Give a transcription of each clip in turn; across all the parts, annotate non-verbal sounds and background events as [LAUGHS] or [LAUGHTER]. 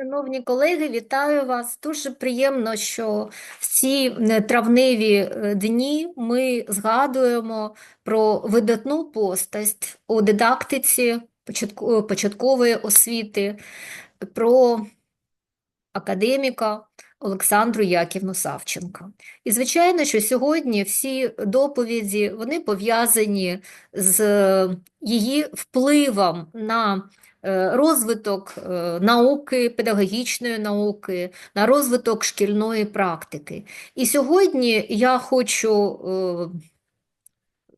Шановні колеги, вітаю вас. Дуже приємно, що в ці е, травневі е, дні ми згадуємо про видатну постать у дидактиці початкової освіти, про академіка Олександру Яківну Савченка. І, звичайно, що сьогодні всі доповіді, вони пов'язані з е, її впливом на е, розвиток е, науки, педагогічної науки, на розвиток шкільної практики. І сьогодні я хочу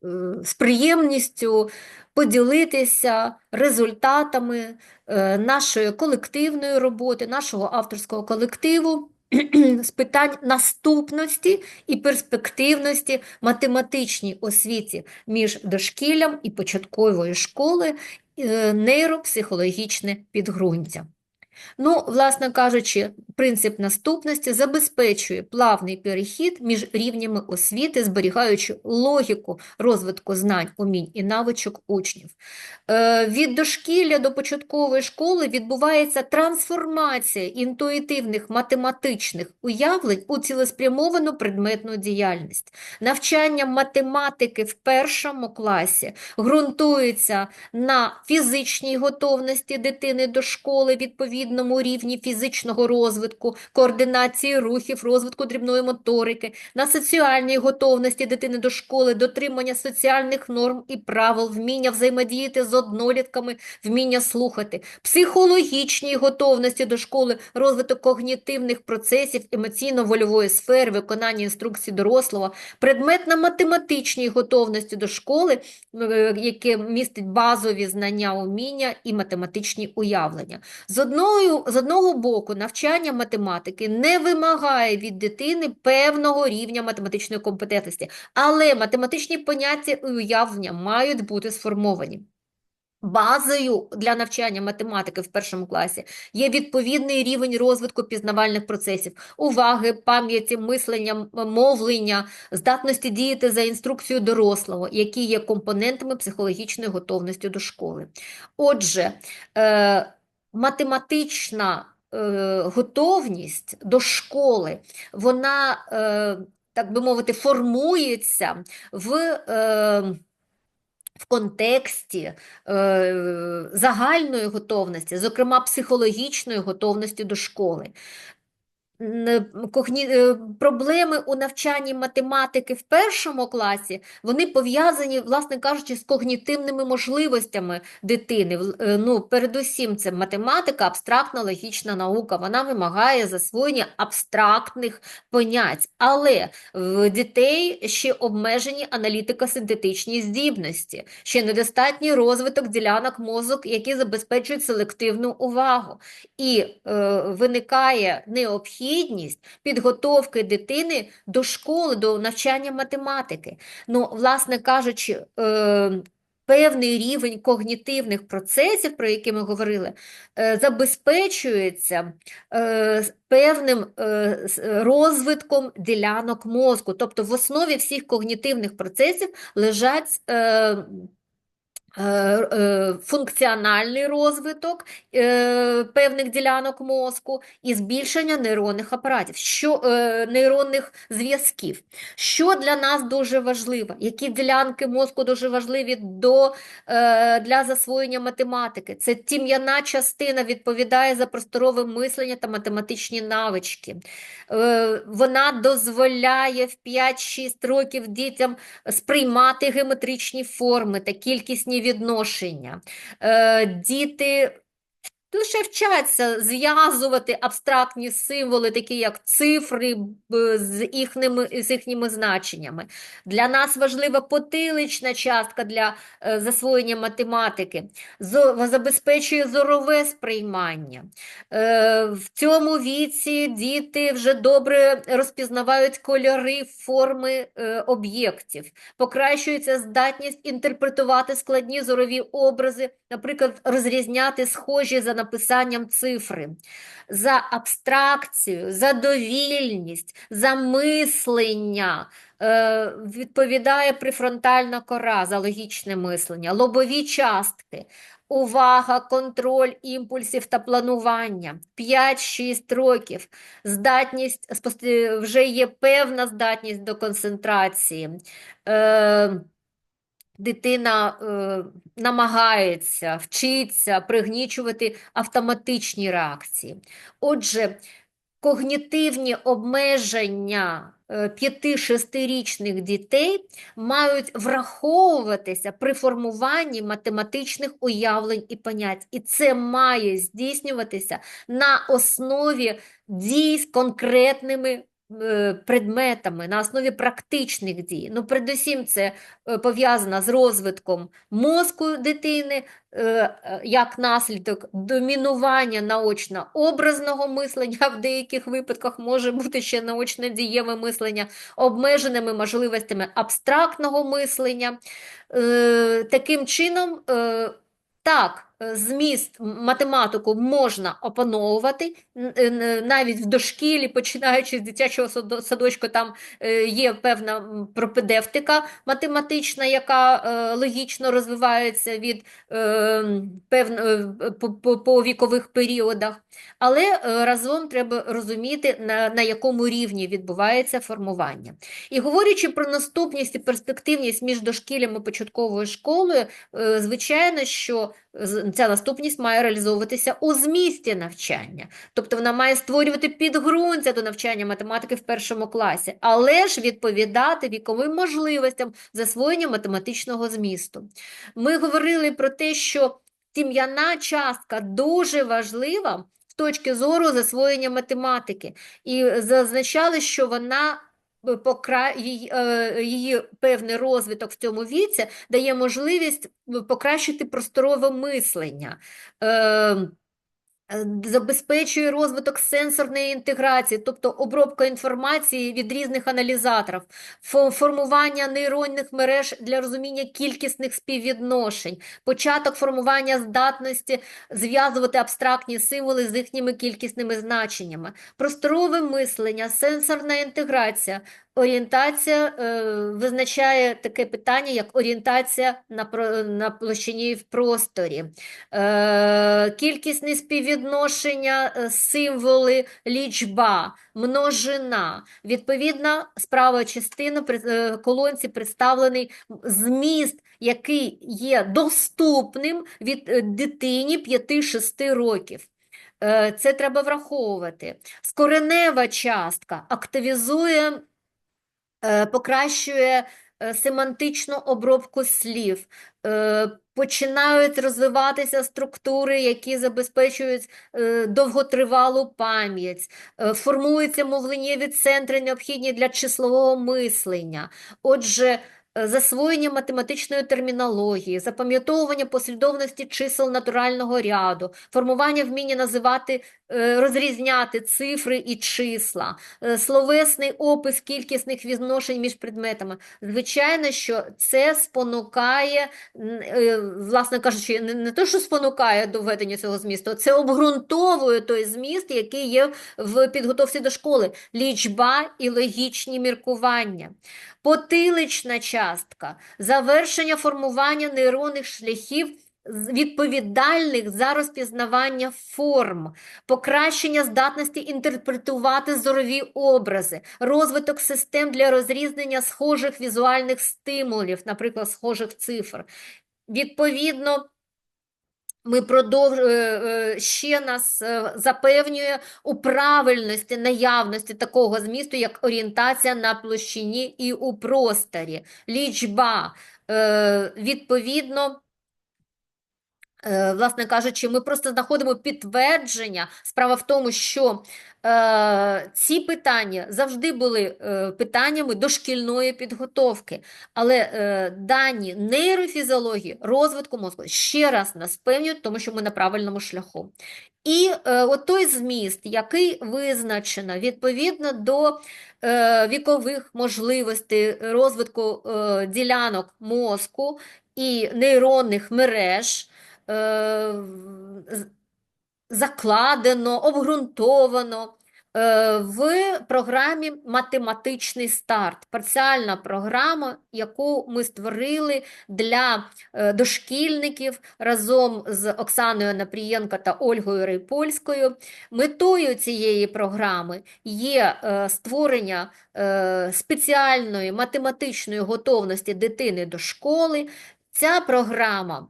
е, е, з приємністю поділитися результатами е, нашої колективної роботи, нашого авторського колективу з питань наступності і перспективності математичній освіті між дошкіллям і початкової школи е, нейропсихологічне підґрунтя. Ну, власне кажучи, принцип наступності забезпечує плавний перехід між рівнями освіти, зберігаючи логіку розвитку знань, умінь і навичок учнів. Е, Від дошкілля до початкової школи відбувається трансформація інтуїтивних математичних уявлень у цілеспрямовану предметну діяльність. Навчання математики в першому класі ґрунтується на фізичній готовності дитини до школи, відповідному рівні фізичного розвитку, координації рухів, розвитку дрібної моторики, на соціальній готовності дитини до школи, дотримання соціальних норм і правил, вміння взаємодіяти з однолітками, вміння слухати, психологічній готовності до школи, розвиток когнітивних процесів, емоційно-вольової сфери, виконання інструкцій дорослого, предметно-математичній готовності до школи, е, яке містить базові знання, уміння і математичні уявлення. З одного, з одного боку, навчання математики не вимагає від дитини певного рівня математичної компетентності, але математичні поняття і уявлення мають бути сформовані. Базою для навчання математики в першому класі є відповідний рівень розвитку пізнавальних процесів, уваги, пам'яті, мислення, мовлення, здатності діяти за інструкцією дорослого, які є компонентами психологічної готовності до школи. Отже, е, математична е, готовність до школи, вона, е, так би мовити, формується в. Е, в контексті загальної готовності, зокрема психологічної готовності до школи. Когні- е, Проблеми у навчанні математики в першому класі, вони пов'язані, власне кажучи, з когнітивними можливостями дитини. Е, Ну, передусім, це математика, абстрактна логічна наука. Вона вимагає засвоєння абстрактних понять. Але в дітей ще обмежені аналітико-синтетичні здібності, ще недостатній розвиток ділянок мозок, які забезпечують селективну увагу. І е, виникає необхідність підготовки дитини до школи, до навчання математики. Ну, власне кажучи, е, певний рівень когнітивних процесів, про які ми говорили, е, забезпечується е, певним розвитком ділянок мозку. Тобто в основі всіх когнітивних процесів лежать функціональний розвиток е, певних ділянок мозку і збільшення нейронних апаратів, що, е, нейронних зв'язків. Що для нас дуже важливо? Які ділянки мозку дуже важливі до, е, для засвоєння математики? Це тім'яна частина відповідає за просторове мислення та математичні навички. Е, Вона дозволяє в 5-6 років дітям сприймати геометричні форми та кількісні відношення. Е, Діти лише вчаться зв'язувати абстрактні символи, такі як цифри з їхніми, з їхніми значеннями. Для нас важлива потилична частка для е, засвоєння математики, забезпечує зорове сприймання. Е, В цьому віці діти вже добре розпізнавають кольори, форми е, об'єктів, покращується здатність інтерпретувати складні зорові образи, наприклад, розрізняти схожі за написанням цифри. За абстракцію, за довільність, за мислення е, відповідає префронтальна кора за логічне мислення, лобові частки. увага, контроль імпульсів та планування. 5-6 років. Здатність, вже є певна здатність до концентрації. Е, Дитина е, намагається, вчиться пригнічувати автоматичні реакції. Отже, когнітивні обмеження 5-6-річних дітей мають враховуватися при формуванні математичних уявлень і понять. І це має здійснюватися на основі дій з конкретними е, предметами, на основі практичних дій. Ну, передусім, це е, пов'язано з розвитком мозку дитини, е, е, як наслідок домінування наочно-образного мислення, [LAUGHS] в деяких випадках може бути ще наочно-дієве мислення, обмеженими можливостями абстрактного мислення. Е, Таким чином, е, так, е, зміст, математику можна опановувати, е, навіть в дошкілі, починаючи з дитячого садочку, там е, є певна пропедевтика математична, яка е, логічно розвивається від е, певно, е, по, вікових періодах. Але е, разом треба розуміти, на, на якому рівні відбувається формування. І говорячи про наступність і перспективність між дошкіллям і початковою школою, е, звичайно, що ця наступність має реалізовуватися у змісті навчання. Тобто вона має створювати підґрунтя до навчання математики в першому класі, але ж відповідати віковим можливостям засвоєння математичного змісту. Ми говорили про те, що тім'яна частка дуже важлива з точки зору засвоєння математики, і зазначали, що вона покра... її, е, певний розвиток в цьому віці дає можливість е, покращити просторове мислення. Е, Забезпечує розвиток сенсорної інтеграції, тобто обробка інформації від різних аналізаторів, формування нейронних мереж для розуміння кількісних співвідношень, початок формування здатності зв'язувати абстрактні символи з їхніми кількісними значеннями, просторове мислення, сенсорна інтеграція. Орієнтація е, визначає таке питання, як орієнтація на, на площині в просторі. Е, кількісні співвідношення, е, символи, лічба, множина. Відповідна справа частина при- колонці представлений зміст, який є доступним від дитині 5-6 років. Це треба враховувати. Скоренева частка активізує покращує е, семантичну обробку слів, е, починають розвиватися структури, які забезпечують е, довготривалу пам'ять, е, формуються мовленнєві центри, необхідні для числового мислення. Отже, е, засвоєння математичної термінології, запам'ятовування послідовності чисел натурального ряду, формування вміння називати, е, розрізняти цифри і числа, е, словесний опис кількісних відношень між предметами. Звичайно, що це спонукає, е, власне кажучи, не, те, що спонукає до введення цього змісту, це обґрунтовує той зміст, який є в підготовці до школи. Лічба і логічні міркування. Потилична частка, завершення формування нейронних шляхів відповідальних за розпізнавання форм, покращення здатності інтерпретувати зорові образи, розвиток систем для розрізнення схожих візуальних стимулів, наприклад, схожих цифр. Відповідно, ми продовж... е, е, ще нас е, запевнює у правильності, наявності такого змісту, як орієнтація на площині і у просторі, лічба. Відповідно, Власне кажучи, ми просто знаходимо підтвердження. Справа в тому, що е, ці питання завжди були е, питаннями дошкільної підготовки, але е, дані нейрофізіології, розвитку мозку ще раз нас певнюють, тому що ми на правильному шляху. І е, от той зміст, який визначено відповідно до е, вікових можливостей розвитку е, ділянок мозку і нейронних мереж, е, закладено, обґрунтовано е, в програмі Математичний старт. Парціальна програма, яку ми створили для е, дошкільників разом з Оксаною Напрієнко та Ольгою Рейпольською. Метою цієї програми є створення спеціальної математичної готовності дитини до школи. Ця програма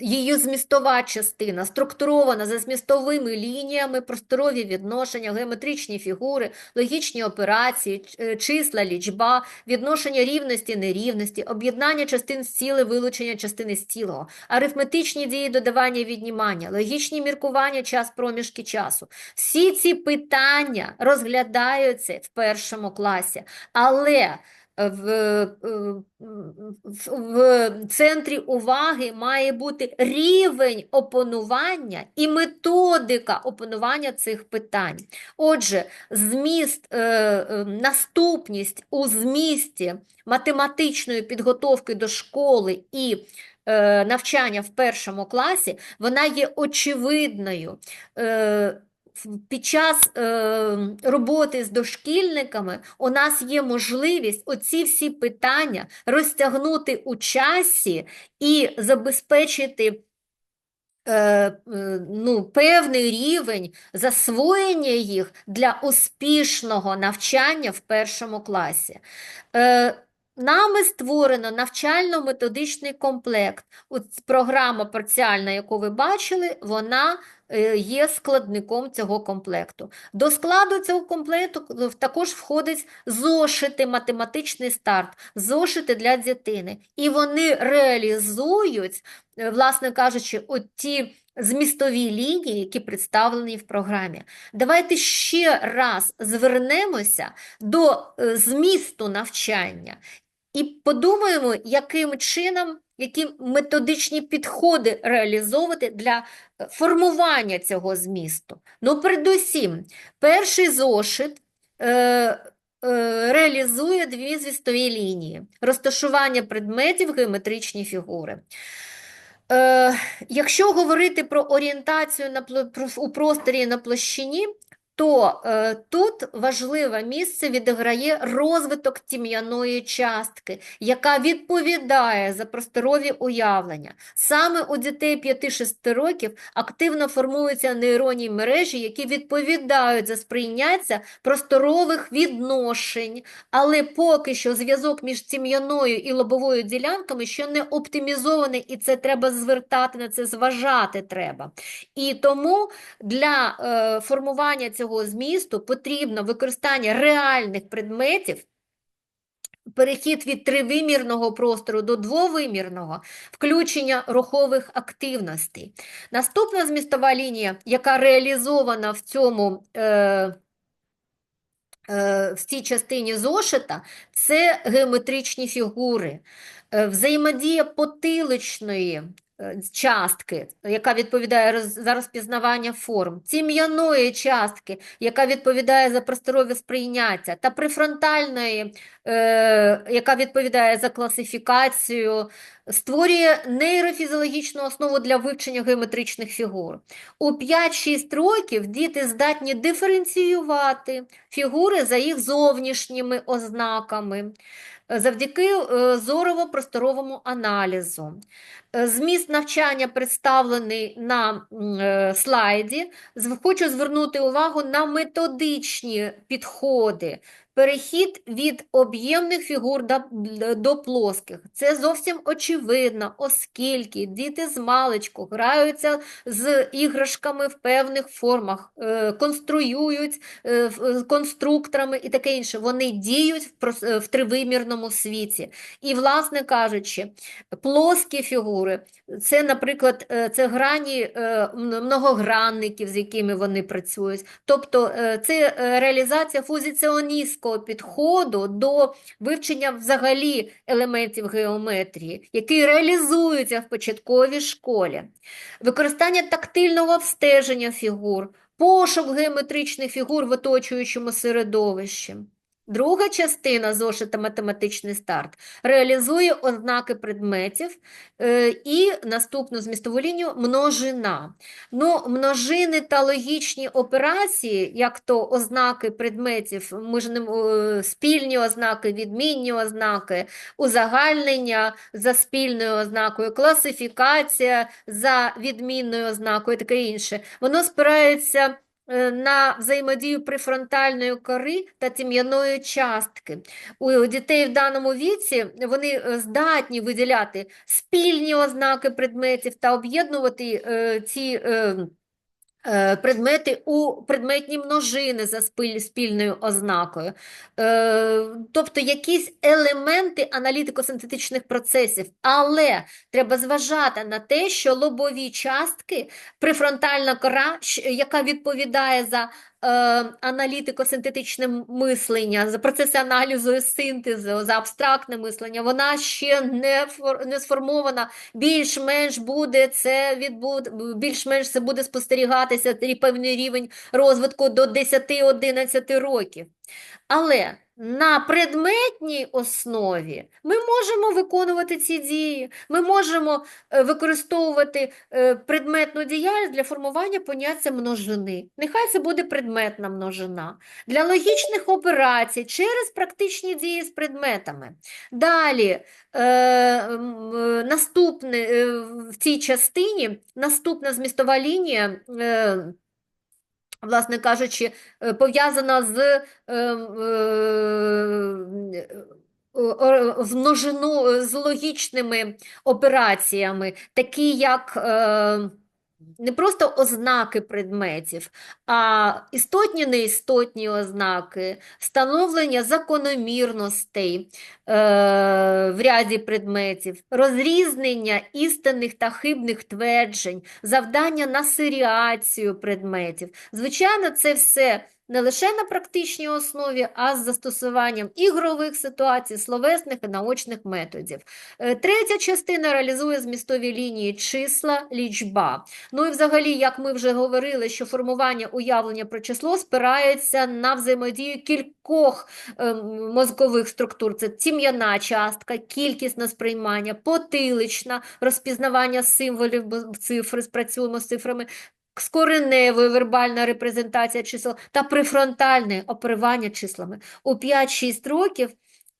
Її змістова частина структурована за змістовими лініями, просторові відношення, геометричні фігури, логічні операції, е, числа, лічба, відношення рівності, нерівності, об'єднання частин з ціле, вилучення частини з цілого, арифметичні дії додавання віднімання, логічні міркування, час проміжки часу. Всі ці питання розглядаються в першому класі, але в, в центрі уваги має бути рівень опанування і методика опанування цих питань. Отже, зміст, е, е, наступність у змісті математичної підготовки до школи і е, навчання в першому класі, вона є очевидною. Під час е, роботи з дошкільниками у нас є можливість оці всі питання розтягнути у часі і забезпечити е, е, ну, певний рівень засвоєння їх для успішного навчання в першому класі. Е, Нами створено навчально-методичний комплект. От програма парціальна, яку ви бачили, вона є складником цього комплекту. До складу цього комплекту е, також входить зошити математичний старт, зошити для дитини. І вони реалізують, е, власне кажучи, ті змістові лінії, які представлені в програмі. Давайте ще раз звернемося до е, змісту навчання і подумаємо, яким чином, які методичні підходи реалізовувати для е, формування цього змісту. Ну, передусім, перший зошит е, е, реалізує дві звістові лінії: розташування предметів, геометричні фігури. Е, якщо говорити про орієнтацію на, у просторі на площині, то е, тут важливе місце відіграє розвиток тім'яної частки, яка відповідає за просторові уявлення. Саме у дітей 5-6 років активно формуються нейронні мережі, які відповідають за сприйняття просторових відношень, але поки що зв'язок між тім'яною і лобовою ділянками ще не оптимізований, і це треба звертати на це, зважати треба. І тому для е, формування цього змісту потрібно використання реальних предметів, перехід від тривимірного простору до двовимірного, включення рухових активностей. Наступна змістова лінія, яка реалізована в цьому. Е, е, в цій частині зошита це геометричні фігури. Е, Взаємодія потиличної частки, яка відповідає за розпізнавання форм, тім'яної частки, яка відповідає за просторове сприйняття, та префронтальної, е, яка відповідає за класифікацію, створює нейрофізіологічну основу для вивчення геометричних фігур. У 5-6 років діти здатні диференціювати фігури за їх зовнішніми ознаками. е, завдяки е, зорово-просторовому аналізу. Е, Зміст навчання представлений на е, слайді. Хочу звернути увагу на методичні підходи. Перехід від об'ємних фігур до, плоских. Це зовсім очевидно, оскільки діти з маличку граються з іграшками в певних формах, е, конструюють е, конструкторами і таке інше. Вони діють е, в тривимірному світі. І, власне кажучи, плоскі фігури це, наприклад, це грані многогранників, з якими вони працюють. Тобто це реалізація фузиціоністського підходу до вивчення взагалі елементів геометрії, який реалізується в початковій школі. Використання тактильного обстеження фігур, пошук геометричних фігур в оточуючому середовищі. Друга частина зошита «Математичний старт» реалізує ознаки предметів е, і наступну змістову лінію множина. Ну, множини та логічні операції, як то ознаки предметів, ми ж не, е, спільні ознаки, відмінні ознаки, узагальнення за спільною ознакою, класифікація за відмінною ознакою, таке інше. Воно спирається на взаємодію префронтальної кори та тім'яної частки. У дітей в даному віці вони е, здатні виділяти спільні ознаки предметів та об'єднувати е, ці е, е, предмети у предметні множини за спільною ознакою. Е, Тобто якісь елементи аналітико-синтетичних процесів, але треба зважати на те, що лобові частки, префронтальна кора, яка відповідає за е, аналітико-синтетичне мислення, за процеси аналізу і синтезу, за абстрактне мислення, вона ще не, не сформована, більш-менш буде це відбуд, більш-менш це буде спостерігатися і певний рівень розвитку до 10-11 років. Але на предметній основі ми можемо виконувати ці дії, ми можемо е, використовувати е, предметну діяльність для формування поняття множини. Нехай це буде предметна множина. Для логічних операцій через практичні дії з предметами. Далі, е, е, наступне, в цій частині наступна змістова лінія. е, власне кажучи, е, пов'язана з, е, е, е, з множину, з логічними операціями, такі як не просто ознаки предметів, а істотні неістотні ознаки, встановлення закономірностей е, в ряді предметів, розрізнення істинних та хибних тверджень, завдання на серіацію предметів. Звичайно, це все не лише на практичній основі, а з застосуванням ігрових ситуацій, словесних і наочних методів. Е, Третя частина реалізує змістові лінії числа, лічба. Ну і взагалі, як ми вже говорили, що формування уявлення про число спирається на взаємодію кількох ем, мозкових структур. Це тім'яна частка, кількісне сприймання, потилична, розпізнавання символів, бо цифри, спрацюємо з цифрами, скореневої вербальна репрезентація чисел та префронтальне оперування числами. У 5-6 років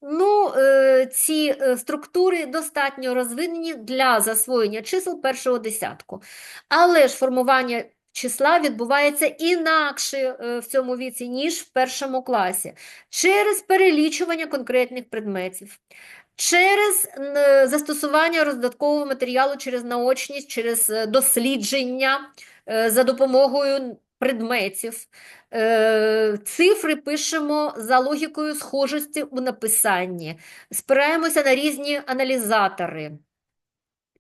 ну, е, ці е, структури достатньо розвинені для засвоєння чисел першого десятку. Але ж формування числа відбувається інакше е, в цьому віці, ніж в першому класі, через перелічування конкретних предметів. Через застосування роздаткового матеріалу через наочність, через дослідження за допомогою предметів. Е, Цифри пишемо за логікою схожості у написанні, спираємося на різні аналізатори.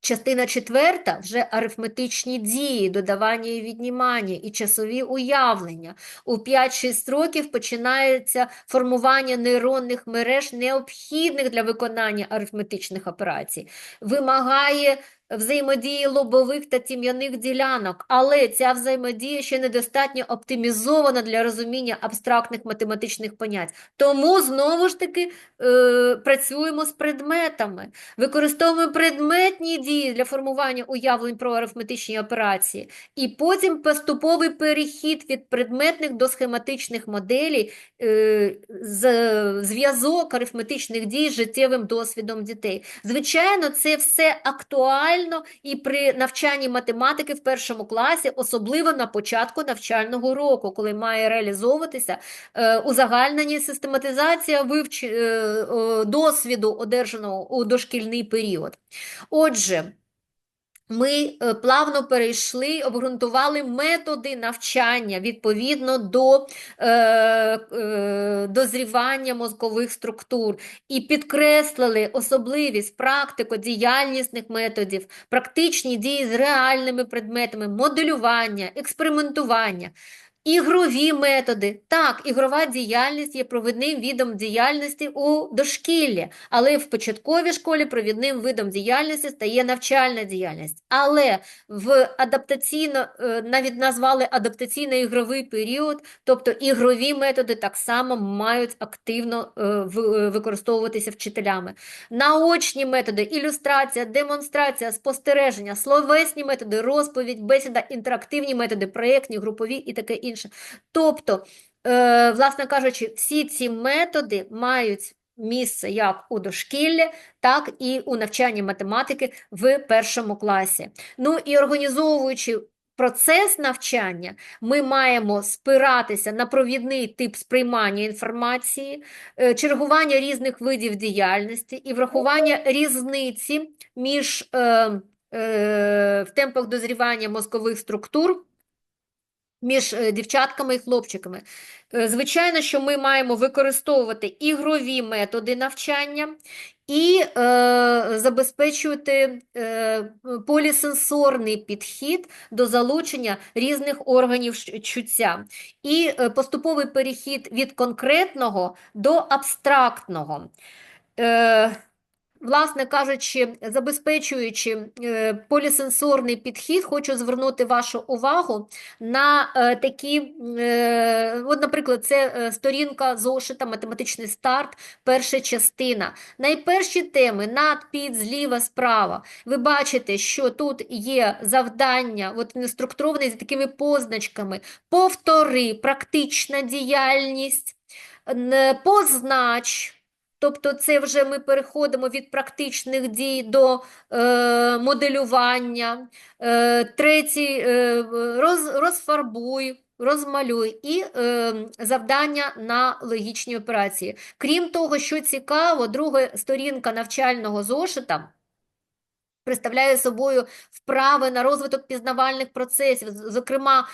Частина четверта вже арифметичні дії, додавання і віднімання, і часові уявлення. У 5-6 років починається формування нейронних мереж, необхідних для виконання арифметичних операцій. Вимагає взаємодії лобових та тім'яних ділянок, але ця взаємодія ще недостатньо оптимізована для розуміння абстрактних математичних понять. Тому знову ж таки е, працюємо з предметами. Використовуємо предметні дії для формування уявлень про арифметичні операції, і потім поступовий перехід від предметних до схематичних моделей, е, зв'язок арифметичних дій з життєвим досвідом дітей. Звичайно, це все актуально і при навчанні математики в першому класі, особливо на початку навчального року, коли має реалізовуватися е, узагальнення систематизація вивч... е, е, досвіду, одержаного у дошкільний період. Отже, ми е, плавно перейшли, обґрунтували методи навчання відповідно до е, е, дозрівання мозкових структур і підкреслили особливість практико-діяльнісних методів, практичні дії з реальними предметами, моделювання, експериментування. Ігрові методи. Так, ігрова діяльність є провідним видом діяльності у дошкіллі, але в початковій школі провідним видом діяльності стає навчальна діяльність. Але в адаптаційно, е, навіть назвали адаптаційно-ігровий період, тобто ігрові методи так само мають активно е, е, використовуватися вчителями. Наочні методи, ілюстрація, демонстрація, спостереження, словесні методи, розповідь, бесіда, інтерактивні методи, проєктні, групові і таке інше. Тобто, е, власне кажучи, всі ці методи мають місце як у дошкіллі, так і у навчанні математики в першому класі. Ну і організовуючи процес навчання, ми маємо спиратися на провідний тип сприймання інформації, е, чергування різних видів діяльності і врахування різниці між е, е, в темпах дозрівання мозкових структур між е, дівчатками і хлопчиками. Е, Звичайно, що ми маємо використовувати ігрові методи навчання і е, забезпечувати е, полісенсорний підхід до залучення різних органів чуття і е, поступовий перехід від конкретного до абстрактного. Е, Власне кажучи, забезпечуючи е, полісенсорний підхід, хочу звернути вашу увагу на е, такі, е, от, наприклад, це сторінка зошита «Математичний старт», перша частина. Найперші теми над, під, зліва, справа. Ви бачите, що тут є завдання, от вони з такими позначками. Повтори, практична діяльність, познач. Тобто це вже ми переходимо від практичних дій до е, моделювання. Е, третій е, роз, розфарбуй, розмалюй і е, завдання на логічні операції. Крім того, що цікаво, друга сторінка навчального зошита представляє собою вправи на розвиток пізнавальних процесів, зокрема,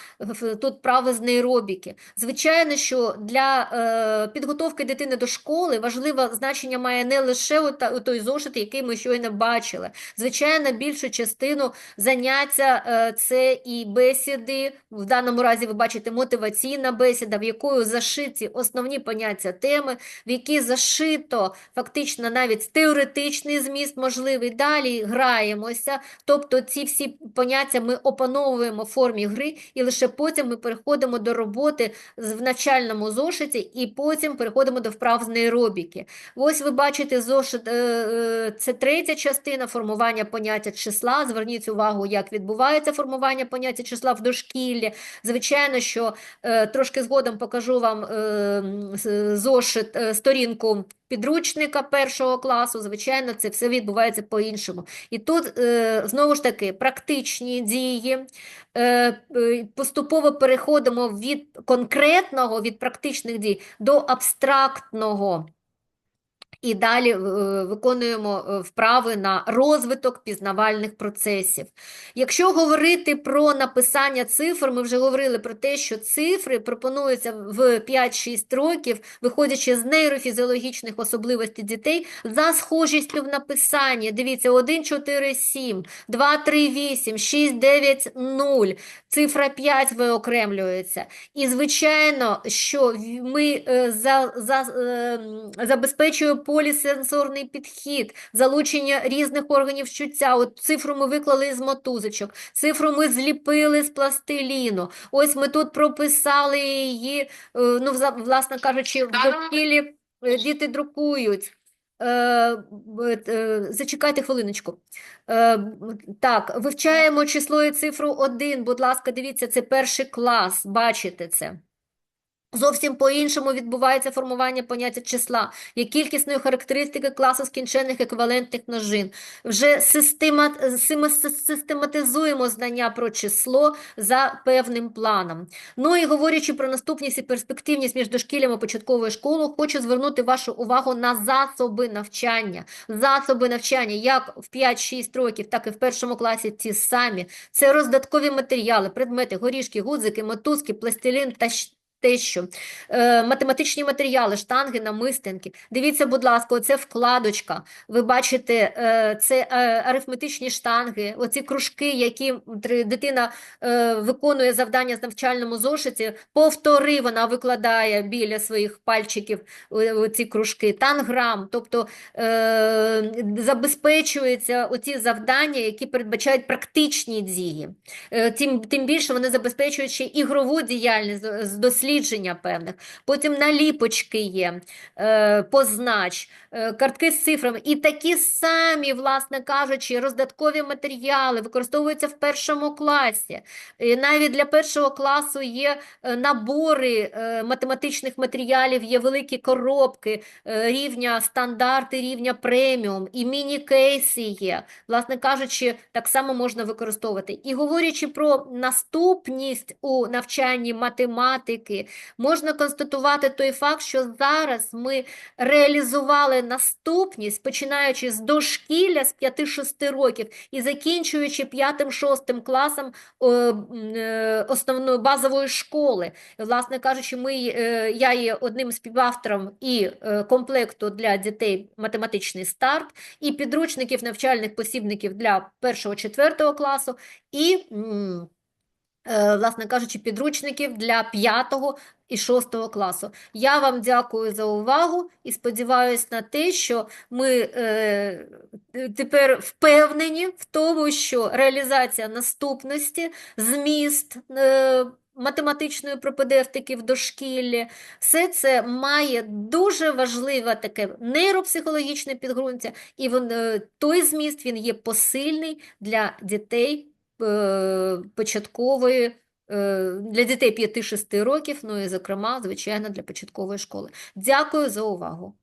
тут вправи з нейробіки. Звичайно, що для е, підготовки дитини до школи важливе значення має не лише ота- той зошит, який ми щойно бачили. Звичайно, більшу частину заняття е, це і бесіди, в даному разі ви бачите мотиваційна бесіда, в якою зашиті основні поняття теми, в якій зашито фактично навіть теоретичний зміст можливий. Далі граємося, тобто ці всі поняття ми опановуємо в формі гри, і лише потім ми переходимо до роботи в навчальному зошиті, і потім переходимо до вправ з нейробіки. Ось ви бачите зошит, е, е, це третя частина формування поняття числа. Зверніть увагу, як відбувається формування поняття числа в дошкіллі. Звичайно, що е, трошки згодом покажу вам зошит, сторінку підручника першого класу. Звичайно, це все відбувається по-іншому. І тут, е, знову ж таки, практичні дії. Е, е, Поступово переходимо від конкретного, від практичних дій до абстрактного. І далі е, виконуємо е, вправи на розвиток пізнавальних процесів. Якщо говорити про написання цифр, ми вже говорили про те, що цифри пропонуються в 5-6 років, виходячи з нейрофізіологічних особливостей дітей, за схожістю в написанні. Дивіться, 1, 4, 7, 2, 3, 8, 6, 9, 0, цифра 5 виокремлюється. І, звичайно, що ми е, за, за, е, забезпечуємо полісенсорний підхід, залучення різних органів чуття. От цифру ми виклали з мотузочок, цифру ми зліпили з пластиліну. Ось ми тут прописали її, е, ну, власне кажучи, в дошкілі е, діти друкують. Е, Зачекайте хвилиночку. Так, вивчаємо число і цифру 1. Будь ласка, дивіться, це перший клас, бачите це. Зовсім по-іншому відбувається формування поняття числа, є кількісної характеристики класу скінчених еквівалентних множин. Вже систематизуємо знання про число за певним планом. Ну і говорячи про наступність і перспективність між дошкіллям і початковою школою, хочу звернути вашу увагу на засоби навчання. Засоби навчання як в 5-6 років, так і в першому класі ті самі. Це роздаткові матеріали, предмети, горішки, гудзики, мотузки, пластилін та те, що е, математичні матеріали, штанги, намистинки. Дивіться, будь ласка, оце вкладочка. Ви бачите, е, це е, арифметичні штанги, оці кружки, які дитина е, виконує завдання з навчальному зошиті. Повтори вона викладає біля своїх пальчиків ці кружки. Танграм, тобто е, забезпечуються оці завдання, які передбачають практичні дії. Е, Тим, тим більше вони забезпечують ще ігрову діяльність з- з дослідження певних. Потім наліпочки є, е, познач, е, картки з цифрами. І такі самі, власне кажучи, роздаткові матеріали використовуються в першому класі. І навіть для першого класу є е, набори математичних матеріалів, є великі коробки рівня стандарти, рівня преміум, і міні-кейси є. Власне кажучи, так само можна використовувати. І говорячи про наступність у навчанні математики, можна констатувати той факт, що зараз ми реалізували наступність, починаючи з дошкілля з 5-6 років і закінчуючи 5-6 класом е, основної базової школи. Власне кажучи, ми, е, я є одним співавтором і е, комплекту для дітей математичний старт, і підручників навчальних посібників для 1-4 класу, і, власне кажучи, підручників для 5 і 6 класу. Я вам дякую за увагу і сподіваюся на те, що ми е, тепер впевнені в тому, що реалізація наступності, зміст е, математичної пропедевтики в дошкіллі, все це має дуже важливе таке нейропсихологічне підґрунтя, і він, е, той зміст він є посильний для дітей е, початкової, е, для дітей 5-6 років, ну і, зокрема, звичайно, для початкової школи. Дякую за увагу.